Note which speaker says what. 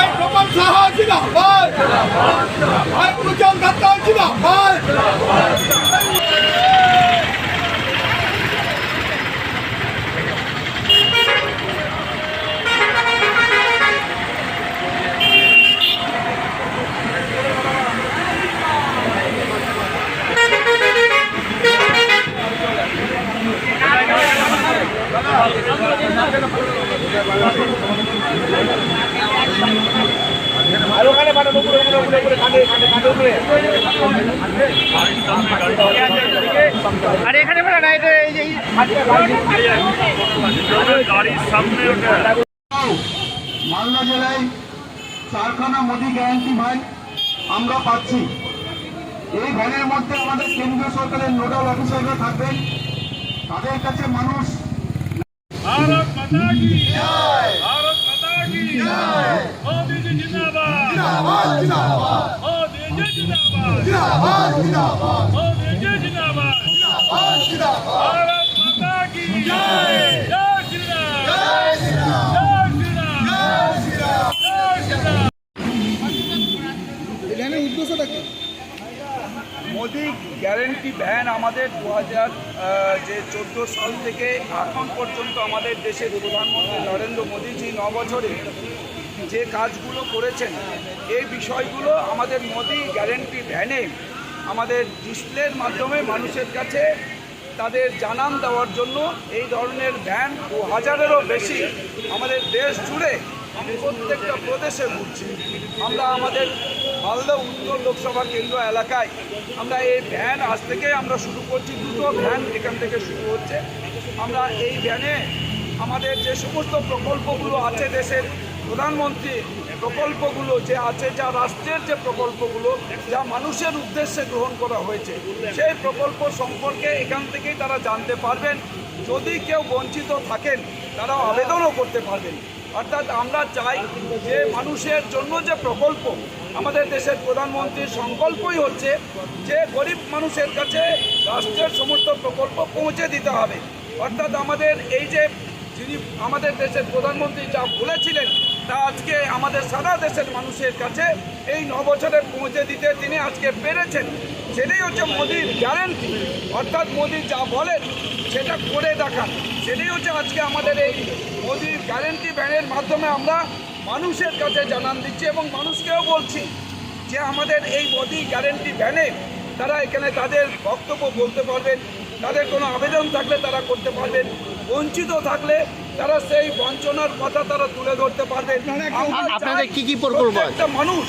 Speaker 1: এই প্রবল সাহা জিন্দাবাদ এই উজ্জ্বল দত্ত জিন্দাবাদ
Speaker 2: আরে এখানে বলে না এটা এই যে
Speaker 1: মালদা জেলায় চারখানা মোদী গ্যারান্টি ভ্যান আমরা পাচ্ছি। এই ভ্যানের মধ্যে আমাদের কেন্দ্রীয় সরকারের নোডাল অফিসাররা থাকবেন। তাদের কাছে মানুষ
Speaker 3: ভারত মাতা কি জয়। ভারত মাতা কি জয়।
Speaker 4: মোদি গ্যারেন্টি ভ্যান আমাদের দু হাজার যে চোদ্দ সাল থেকে এখন পর্যন্ত আমাদের দেশের প্রধানমন্ত্রী নরেন্দ্র মোদীজি ন বছরে যে কাজগুলো করেছেন, এই বিষয়গুলো আমাদের মোদি গ্যারেন্টি ভ্যানে আমাদের ডিসপ্লের মাধ্যমে মানুষের কাছে তাদের জানান দেওয়ার জন্য এই ধরনের ভ্যান দু হাজারেরও বেশি আমাদের দেশ জুড়ে প্রত্যেকটা প্রদেশে ঘুরছি। আমরা আমাদের মালদা উত্তর লোকসভা কেন্দ্র এলাকায় আমরা এই ভ্যান আজ থেকে আমরা শুরু করছি, দুটো ভ্যান এখান থেকে শুরু হচ্ছে। আমরা এই ভ্যানে আমাদের যে সমস্ত প্রকল্পগুলো আছে দেশের প্রধানমন্ত্রী প্রকল্পগুলো যে আছে, যা রাষ্ট্রের যে প্রকল্পগুলো, যা মানুষের উদ্দেশ্যে গ্রহণ করা হয়েছে, সেই প্রকল্প সম্পর্কে এখান থেকেই তারা জানতে পারবেন। যদি কেউ বঞ্চিত থাকেন তারা আবেদনও করতে পারবেন। অর্থাৎ আমরা চাই যে মানুষের জন্য যে প্রকল্প, আমাদের দেশের প্রধানমন্ত্রীর সংকল্পই হচ্ছে যে গরিব মানুষের কাছে রাষ্ট্রের সমস্ত প্রকল্প পৌঁছে দিতে হবে। অর্থাৎ আমাদের এই যে যিনি আমাদের দেশের প্রধানমন্ত্রী যা বলেছিলেন তা আজকে আমাদের সারা দেশের মানুষের কাছে এই ন বছরে পৌঁছে দিতে তিনি আজকে পেরেছেন। সেটাই হচ্ছে মোদির গ্যারেন্টি অর্থাৎ মোদি যা বলেন, সেটা করে দেখান। সেটাই হচ্ছে আজকে আমাদের এই মোদির গ্যারেন্টি ভ্যানের মাধ্যমে আমরা মানুষের কাছে জানান দিচ্ছি এবং মানুষকেও বলছি যে আমাদের এই মোদি গ্যারেন্টি ভ্যানে তারা এখানে তাদের বক্তব্য বলতে পারবেন, তাদের কোনো আবেদন থাকলে তারা করতে পারবেন, বঞ্চিত থাকলে তারা সেই বঞ্চনার কথা তারা তুলে ধরতে পারবে
Speaker 2: আপনাদের কি কি প্রকল্প?
Speaker 4: মানুষ